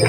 you.